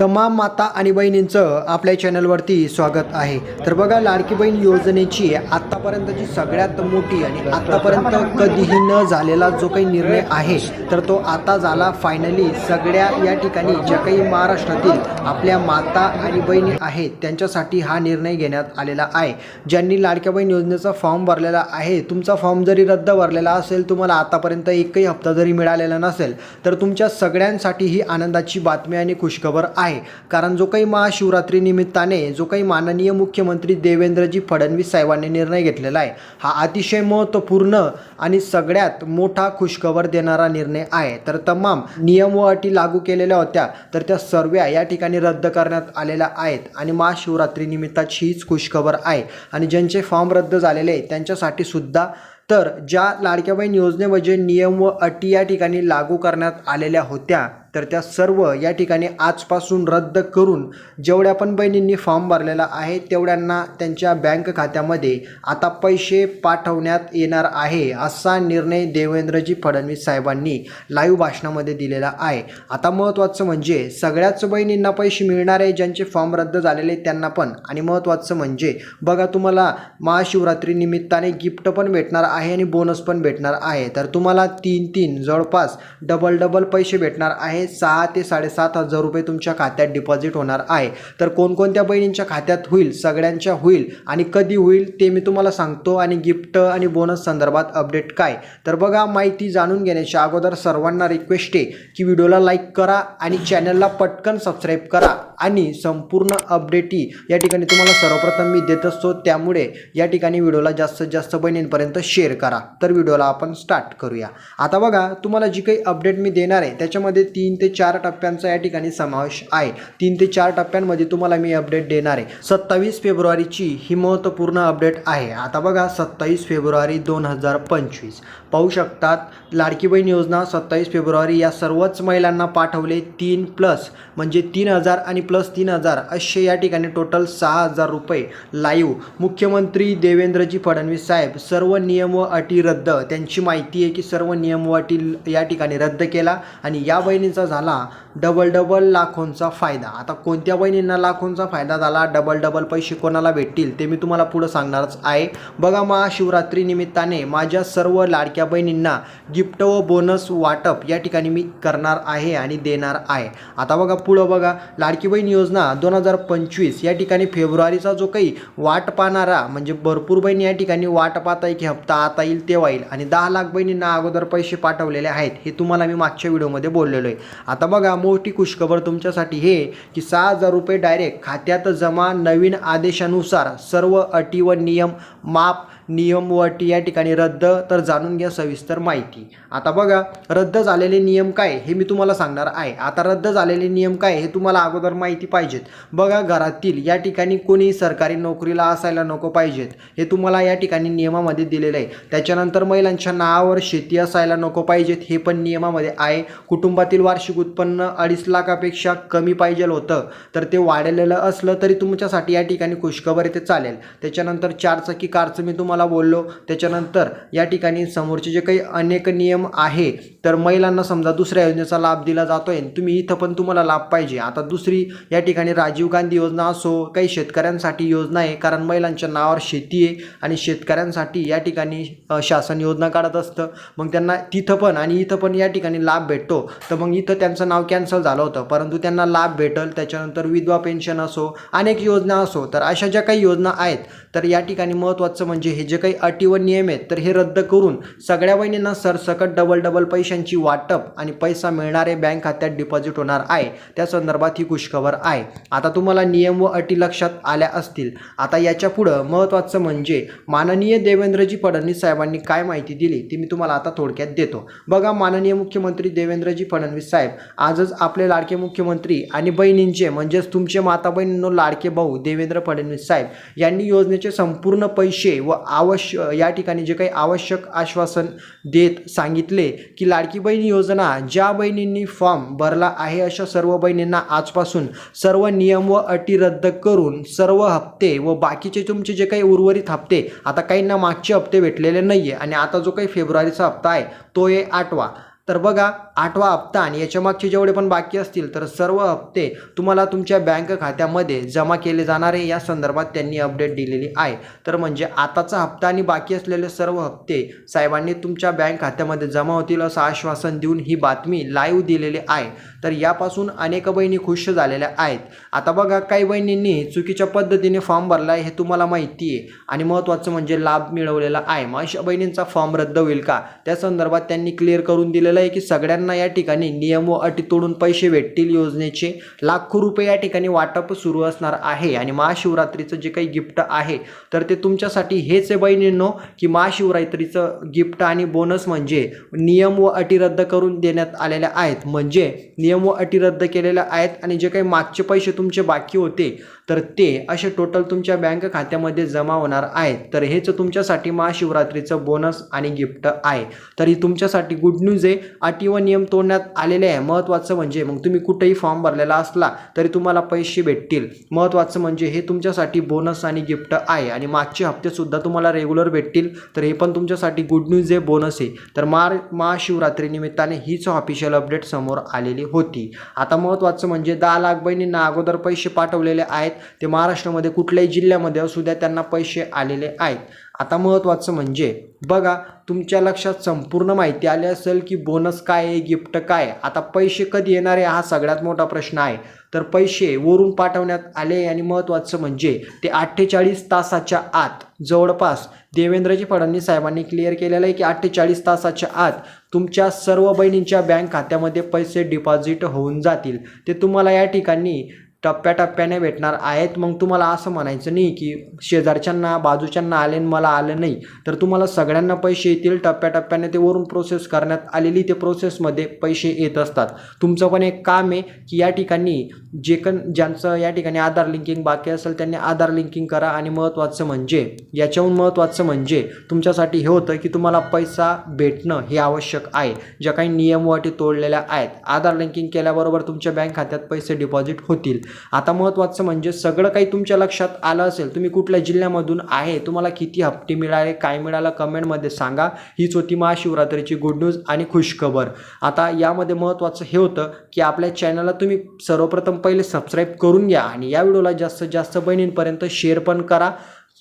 तमाम माता आणि बहिणींचं आपल्या चॅनलवरती स्वागत आहे. तर बघा लाडकी बहीण योजनेची आत्तापर्यंतची सगळ्यात मोठी आणि आत्तापर्यंत कधीही न झालेला जो काही निर्णय आहे तर तो आता झाला फायनली सगळ्या या ठिकाणी ज्या काही महाराष्ट्रातील आपल्या माता आणि बहिणी आहेत त्यांच्यासाठी हा निर्णय घेण्यात आलेला आहे. ज्यांनी लाडक्या बहीण योजनेचा फॉर्म भरलेला आहे तुमचा फॉर्म जरी रद्द भरलेला असेल तुम्हाला आतापर्यंत एकही हप्ता जरी मिळालेला नसेल तर तुमच्या सगळ्यांसाठी ही आनंदाची बातमी आणि खुशखबर आहे. आहे. कारण जो काही महाशिवरात्री निमित्ताने जो काही माननीय मुख्यमंत्री देवेंद्रजी फडणवीस साहेबांनी निर्णय घेतलेला आहे हा अतिशय महत्त्वपूर्ण आणि सगळ्यात मोठा खुशखबर देणारा निर्णय आहे. तर तमाम नियम व अटी लागू केलेल्या होत्या तर त्या सर्व या ठिकाणी रद्द करण्यात आलेल्या आहेत आणि महाशिवरात्री निमित्ताची हीच खुशखबर आहे. आणि ज्यांचे फॉर्म रद्द झालेले आहे त्यांच्यासाठी सुद्धा तर ज्या लाडक्या बहीण योजनेमध्ये नियम व अटी या ठिकाणी लागू करण्यात आलेल्या होत्या तर त्या सर्व या ठिकाणी आजपासून रद्द करून जेवढ्या पण बहिणींनी फॉर्म भरलेला आहे तेवढ्यांना त्यांच्या बँक खात्यामध्ये आता पैसे पाठवण्यात येणार आहे असा निर्णय देवेंद्रजी फडणवीस साहेबांनी लाईव्ह भाषणामध्ये दिलेला आहे. आता महत्त्वाचं म्हणजे सगळ्याच बहिणींना पैसे मिळणार आहे ज्यांचे फॉर्म रद्द झालेले आहेत त्यांना पण. आणि महत्त्वाचं म्हणजे बघा तुम्हाला महाशिवरात्री निमित्ताने गिफ्ट पण भेटणार आहे आणि बोनस पण भेटणार आहे. तर तुम्हाला तीन तीन जवळपास डबल डबल पैसे भेटणार आहे सहा ते साडेसात हजार रुपये तुमच्या खात्यात डिपॉझिट होणार आहे. तर कोणकोणत्या बहिणींच्या खात्यात होईल सगळ्यांच्या होईल आणि कधी होईल ते मी तुम्हाला सांगतो. आणि गिफ्ट आणि बोनस संदर्भात अपडेट काय? तर बघा माहिती जाणून घेण्याच्या अगोदर सर्वांना रिक्वेस्ट आहे की व्हिडिओला लाईक करा आणि चॅनलला पटकन सबस्क्राईब करा. आणि संपूर्ण अपडेटी या ठिकाणी तुम्हाला सर्वप्रथम मी देत असतो. त्यामुळे या ठिकाणी व्हिडिओला जास्तीत जास्त बहिणींपर्यंत शेअर करा. तर व्हिडिओला आपण स्टार्ट करूया. आता बघा तुम्हाला जी काही अपडेट मी देणार आहे त्याच्यामध्ये ती तीन ते चार टप्प्यांचा या ठिकाणी समावेश आहे. तीन ते चार टप्प्यांमध्ये तुम्हाला मी अपडेट देणार आहे. सत्तावीस फेब्रुवारीची ही महत्त्वपूर्ण अपडेट आहे. आता बघा सत्तावीस फेब्रुवारी दोन हजार पंचवीस. पाहू शकतात लाडकी बहीण योजना सत्तावीस फेब्रुवारी या सर्वच महिलांना पाठवले तीन प्लस म्हणजे तीन हजार आणि प्लस तीन हजार असे या ठिकाणी टोटल सहा हजार रुपये लाईव्ह मुख्यमंत्री देवेंद्रजी फडणवीस साहेब सर्व नियम व अटी रद्द. त्यांची माहिती आहे की सर्व नियम व अटी या ठिकाणी रद्द केला आणि या बहिणी बहिणींचा झाला डबल डबल लाखोंचा फायदा. आता कोणत्या बहिणींना लाखोंचा फायदा झाला? डबल डबल पैसे कोणाला भेटतील? ते मी तुम्हाला पुढं सांगणारच आहे. बघा महाशिवरात्री निमित्ताने माझ्या सर्व लाडक्या बहिणींना गिफ्ट व बोनस वाटप या ठिकाणी मी करणार आहे आणि देणार आहे. आता बघा पुढं बघा. लाडकी बहीण योजना दोन हजार पंचवीस या ठिकाणी फेब्रुवारीचा जो काही वाट पाहणारा म्हणजे भरपूर बहिणी या ठिकाणी वाट पाहता की हप्ता आता येईल तेव्हा येईल. आणि दहा लाख बहिणींना अगोदर पैसे पाठवलेले आहेत हे तुम्हाला मी मागच्या व्हिडिओमध्ये बोललेलो आहे. आता बघा मोठी खुशखबर तुमच्यासाठी हे की सहा हजार रुपये डायरेक्ट खात्यात जमा नवीन आदेशानुसार सर्व अटी व नियम माप नियम व अटी या ठिकाणी रद्द तर जाणून घ्या सविस्तर माहिती. आता बघा रद्द झालेले नियम काय हे मी तुम्हाला सांगणार आहे. आता रद्द झालेले नियम काय हे तुम्हाला अगोदर माहिती पाहिजेत. बघा घरातील या ठिकाणी कोणी सरकारी नोकरीला असायला नको पाहिजेत. हे तुम्हाला या ठिकाणी नियमामध्ये दिलेलं आहे. त्याच्यानंतर महिलांच्या नावावर शेती असायला नको पाहिजेत. हे पण नियमामध्ये आहे. कुटुंबातील वार्षिक उत्पन्न अडीच लाखापेक्षा कमी पाहिजे होतं. तर ते वाढलेलं असलं तरी तुमच्यासाठी या ठिकाणी खुशखबर येते चालेल. त्याच्यानंतर चारचाकी कारचं मी तुम्हाला बोललो. त्याच्यानंतर या ठिकाणी समोरचे जे काही अनेक नियम आहे तर महिलांना समजा दुसऱ्या योजनेचा लाभ दिला जातो आहे तुम्ही इथं पण तुम्हाला लाभ पाहिजे. आता दुसरी या ठिकाणी राजीव गांधी योजना असो काही शेतकऱ्यांसाठी योजना आहे कारण महिलांच्या नावावर शेती आहे आणि शेतकऱ्यांसाठी या ठिकाणी शासन योजना काढत असतं. मग त्यांना तिथं पण आणि इथं पण या ठिकाणी लाभ भेटतो. तर मग इथं त्यांचं नाव कॅन्सल झालं होतं. परंतु त्यांना लाभ भेटल. त्याच्यानंतर विधवा पेन्शन असो अनेक योजना असो तर अशा ज्या काही योजना आहेत तर या ठिकाणी महत्त्वाचं म्हणजे हे जे काही अटी व नियम आहेत तर हे रद्द करून सगळ्या बहिणींना सरसकट डबल डबल पैशांची वाटप आणि पैसा मिळणारे बँक खात्यात डिपॉझिट होणार आहे. त्या संदर्भात ही खुशखबर आहे. आता तुम्हाला नियम व अटी लक्षात आल्या असतील. आता याच्या पुढं महत्त्वाचं म्हणजे माननीय देवेंद्रजी फडणवीस साहेबांनी काय माहिती दिली ती मी तुम्हाला आता थोडक्यात देतो. बघा माननीय मुख्यमंत्री देवेंद्रजी फडणवीस साहेब आजच आपले लाडके मुख्यमंत्री आणि बहिणींचे म्हणजेच तुमचे माता बहिणींनो लाडके भाऊ देवेंद्र फडणवीस साहेब यांनी योजनेचे संपूर्ण पैसे व आवश्य या ठिकाणी जे काही आवश्यक आश्वासन देत सांगितले की लाडकी बहीण योजना ज्या बहिणींनी फॉर्म भरला आहे अशा सर्व बहिणींना आजपासून सर्व नियम व अटी रद्द करून सर्व हप्ते व बाकीचे तुमचे जे काही उर्वरित हप्ते आता काहींना मागचे हप्ते भेटलेले नाही आहे आणि आता जो काही फेब्रुवारीचा हप्ता आहे तो आहे आठवा. तर बघा आठवा हप्ता आणि याच्या मागचे जेवढे पण बाकी असतील तर सर्व हप्ते तुम्हाला तुमच्या बँक खात्यामध्ये जमा केले जाणारे या संदर्भात त्यांनी अपडेट दिलेली आहे. तर म्हणजे आताचा हप्ता आणि बाकी असलेले सर्व हप्ते साहेबांनी तुमच्या बँक खात्यामध्ये जमा होतील असं आश्वासन देऊन ही बातमी लाईव्ह दिलेली आहे. तर यापासून अनेक बहिणी खुश झालेल्या आहेत. आता बघा काही बहिणींनी चुकीच्या पद्धतीने फॉर्म भरला आहे हे तुम्हाला माहिती आहे. आणि महत्त्वाचं म्हणजे लाभ मिळवलेला आहे. मग अशा बहिणींचा फॉर्म रद्द होईल का? त्या संदर्भात त्यांनी क्लिअर करून दिलेलं आहे की सगळ्यांना या ठिकाणी नियम व अटी तोडून पैसे भेटतील. योजनेचे लाखो रुपये या ठिकाणी वाटप सुरू असणार आहे. आणि महाशिवरात्रीचं जे काही गिफ्ट आहे तर ते तुमच्यासाठी हेच आहे बहिणींनो की महाशिवरात्रीचं गिफ्ट आणि बोनस म्हणजे नियम व अटी रद्द करून देण्यात आलेल्या आहेत. म्हणजे नियम व अटी रद्द केलेल्या आहेत आणि जे काही मागचे पैसे तुमचे बाकी होते तर ते असे टोटल तुमच्या बँक खात्यामध्ये जमा होणार आहेत. तर हेच तुमच्यासाठी महाशिवरात्रीचं बोनस आणि गिफ्ट आहे. तर ही तुमच्यासाठी गुड न्यूज आहे. अटी व नियम तोडण्यात आलेले आहे. महत्त्वाचं म्हणजे मग तुम्ही कुठेही फॉर्म भरलेला असला तरी तुम्हाला पैसे भेटतील. महत्त्वाचं म्हणजे हे तुमच्यासाठी बोनस आणि गिफ्ट आहे. आणि मागचे हप्तेसुद्धा तुम्हाला रेग्युलर भेटतील. तर हे पण तुमच्यासाठी गुड न्यूज आहे. बोनस आहे. तर मार महाशिवरात्री निमित्ताने हीच ऑफिशियल अपडेट समोर आलेली होती. आता महत्त्वाचं म्हणजे दहा लाख बहिणींना अगोदर पैसे पाठवलेले आहेत. ते महाराष्ट्रामध्ये कुठल्याही जिल्ह्यामध्ये असू द्या त्यांना पैसे आलेले आहेत. आता महत्त्वाचं म्हणजे बघा तुमच्या लक्षात संपूर्ण माहिती आली असेल की बोनस काय आहे गिफ्ट काय आहे. आता पैसे कधी येणार आहे हा सगळ्यात मोठा प्रश्न आहे. तर पैसे वरून पाठवण्यात आले आणि महत्त्वाचं म्हणजे ते अठ्ठेचाळीस तासाच्या आत जवळपास देवेंद्रजी फडणवीस साहेबांनी क्लिअर केलेलं आहे की अठ्ठेचाळीस तासाच्या आत तुमच्या सर्व बहिणींच्या बँक खात्यामध्ये पैसे डिपॉझिट होऊन जातील. ते तुम्हाला या ठिकाणी टप्प्याटप्प्याने भेटणार आहेत. मग तुम्हाला असं म्हणायचं नाही की शेजारच्यांना बाजूच्यांना आले आणि मला आलं नाही. तर तुम्हाला सगळ्यांना पैसे येतील. टप्प्याटप्प्याने ते वरून प्रोसेस करण्यात आलेली ते प्रोसेसमध्ये पैसे येत असतात. तुमचं पण एक काम आहे की या ठिकाणी जे कण ज्यांचं या ठिकाणी आधार लिंकिंग बाकी असेल त्यांनी आधार लिंकिंग करा. आणि महत्त्वाचं म्हणजे याच्याहून महत्त्वाचं म्हणजे तुमच्यासाठी हे होतं की तुम्हाला पैसा भेटणं हे आवश्यक आहे. ज्या काही नियम व तोडलेल्या आहेत. आधार लिंकिंग केल्याबरोबर तुमच्या बँक खात्यात पैसे डिपॉझिट होतील. आता महत्त्वाचं म्हणजे सगळं काही तुमच्या लक्षात आलं असेल तुम्ही कुठल्या जिल्ह्यामधून आहे तुम्हाला किती हप्ते मिळाले काय मिळालं कमेंटमध्ये सांगा. हीच होती महाशिवरात्रीची गुड न्यूज आणि खुशखबर. आता यामध्ये महत्त्वाचं हे होतं की आपल्या चॅनलला तुम्ही सर्वप्रथम पहिले सबस्क्राईब करून घ्या आणि या व्हिडिओला जास्तीत जास्त बहिणींपर्यंत शेअर पण करा.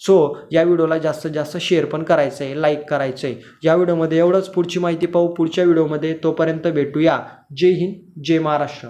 सो या व्हिडिओला जास्तीत जास्त शेअर पण करायचं आहे लाईक करायचं आहे या व्हिडिओमध्ये एवढंच. पुढची माहिती पाहू. पुढच्या व्हिडिओमध्ये तोपर्यंत भेटूया. जय हिंद जय महाराष्ट्र.